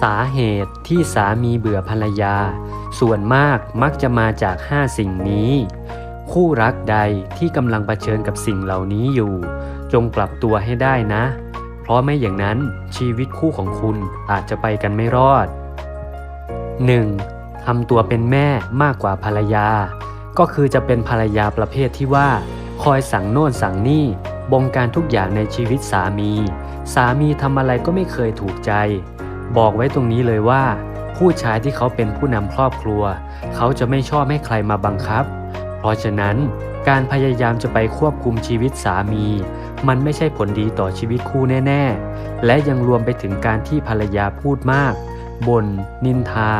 สาเหตุที่สามีเบื่อภรรยา ส่วนมากมักจะมาจาก 5 สิ่งนี้ คู่รักใดที่กำลังเผชิญกับสิ่งเหล่านี้อยู่ จงปรับตัวให้ได้นะ เพราะไม่อย่างนั้นชีวิตคู่ของคุณอาจจะไปกันไม่รอด 1. ทำตัวเป็นแม่มากกว่าภรรยา ก็คือจะเป็นภรรยาประเภทที่ว่า คอยสั่งโน่นสั่งนี่บงการทุกอย่างในชีวิตสามี สามีทำอะไรก็ไม่เคยถูกใจ บอกไว้ตรงนี้เลยว่า ผู้ชายที่เขาเป็นผู้นำครอบครัว เขาจะไม่ชอบให้ใครมาบังคับ เพราะฉะนั้นการพยายามจะไปควบคุมชีวิตสามี มันไม่ใช่ผลดีต่อชีวิตคู่แน่ ๆ และยังรวมไปถึงการที่ภรรยาพูดมากบน่นนินทา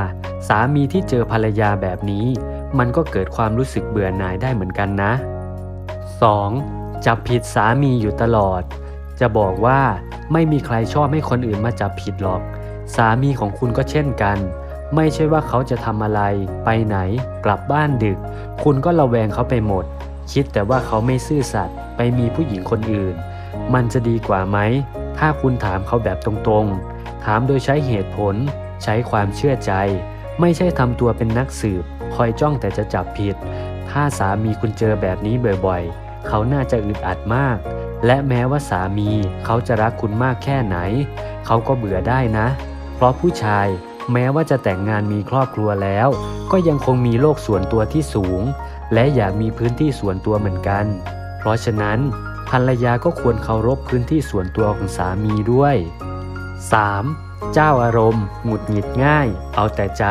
สามีที่เจอภรรยาแบบนี้ มันก็เกิดความรู้สึกเบื่อหน่ายได้เหมือนกันนะ 2. จับผิดสามีอยู่ตลอด จะบอกว่าไม่มีใครชอบให้คนอื่นมาจับผิดหรอก สามีของคุณก็เช่นกัน ไม่ใช่ว่าเขาจะทำอะไร ไปไหน กลับบ้านดึก คุณก็ระแวงเขาไปหมด คิดแต่ว่าเขาไม่ซื่อสัตย์ไปมีผู้หญิงคนอื่น มันจะดีกว่าไหม ถ้าคุณถามเขาแบบตรงๆ ถามโดยใช้เหตุผล ใช้ความเชื่อใจ ไม่ใช่ทำตัวเป็นนักสืบ คอยจ้องแต่จะจับผิด ถ้าสามีคุณเจอแบบนี้บ่อยๆ เขาน่าจะอึดอัดมากและแม้ว่าสามีเขาจะรักคุณมากแค่ไหน เขาก็เบื่อได้นะ เพราะผู้ชายแม้ว่าจะแต่งงานมีครอบครัวแล้ว ก็ยังคงมีโลกส่วนตัวที่สูง และอยากมีพื้นที่ส่วนตัวเหมือนกัน เพราะฉะนั้นภรรยาก็ควรเคารพพื้นที่ส่วนตัวของสามีด้วย 3. เจ้าอารมณ์ หงุดหงิดง่าย เอาแต่ใจ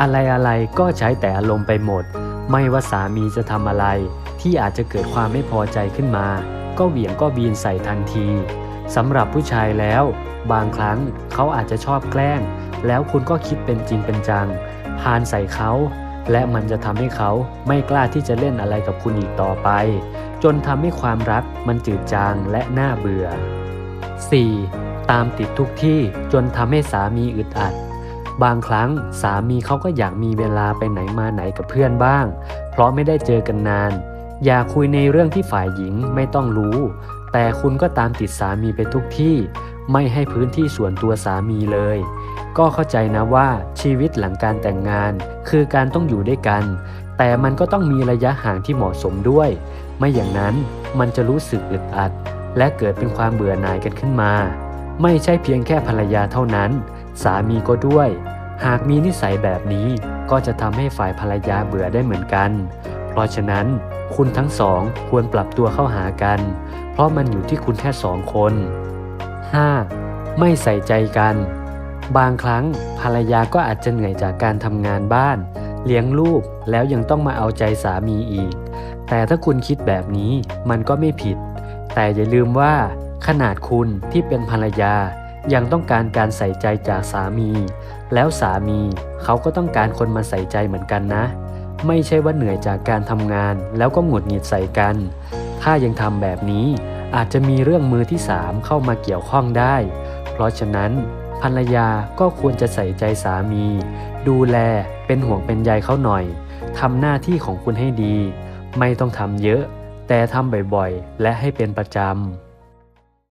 อะไรอะไรก็ใช้แต่อารมณ์ไปหมด ไม่ว่าสามีจะทำอะไร ที่อาจจะเกิดความไม่พอใจขึ้นมา ก็เหวี่ยงก็บีนใส่ทันที สำหรับผู้ชายแล้ว บางครั้งเขาอาจจะชอบแกล้ง แล้วคุณก็คิดเป็นจริงเป็นจังพานใส่เขา และมันจะทำให้เขาไม่กล้าที่จะเล่นอะไรกับคุณอีกต่อไป จนทำให้ความรักมันจืดจางและน่าเบื่อ 4. ตามติดทุกที่จนทำให้สามีอึดอัด บางครั้งสามีเขาก็อยากมีเวลาไปไหนมาไหนกับเพื่อนบ้าง เพราะไม่ได้เจอกันนาน อย่าคุยในเรื่องที่ฝ่ายหญิงไม่ต้องรู้ แต่คุณก็ตามติดสามีไปทุกที่ไม่ให้พื้นที่ส่วนตัวสามีเลย ก็เข้าใจนะว่าชีวิตหลังการแต่งงาน คือการต้องอยู่ด้วยกัน แต่มันก็ต้องมีระยะห่างที่เหมาะสมด้วย ไม่อย่างนั้นมันจะรู้สึกอึดอัด และเกิดเป็นความเบื่อหน่ายกันขึ้นมา ไม่ใช่เพียงแค่ภรรยาเท่านั้น สามีก็ด้วย หากมีนิสัยแบบนี้ก็จะทำให้ฝ่ายภรรยาเบื่อได้เหมือนกัน เพราะฉะนั้น คุณทั้งสองควรปรับตัวเข้าหากัน เพราะมันอยู่ที่คุณแค่สองคน 5. ไม่ใส่ใจกัน บางครั้งภรรยาก็อาจจะเหนื่อยจากการทำงานบ้าน เลี้ยงลูกแล้วยังต้องมาเอาใจสามีอีก แต่ถ้าคุณคิดแบบนี้มันก็ไม่ผิด แต่อย่าลืมว่า ขนาดคุณที่เป็นภรรยายังต้องการการใส่ใจจากสามี แล้วสามีเขาก็ต้องการคนมาใส่ใจเหมือนกันนะ ไม่ใช่ว่าเหนื่อยจากการทำงาน แล้วก็หงุดหงิดใส่กัน ถ้ายังทำแบบนี้อาจจะมีเรื่องมือที่สามเข้ามาเกี่ยวข้องได้ เพราะฉะนั้นภรรยาก็ควรจะใส่ใจสามี ดูแลเป็นห่วงเป็นใยเขาหน่อยทำหน้าที่ของคุณให้ดี ไม่ต้องทำเยอะ แต่ทำบ่อยๆ และให้เป็นประจำ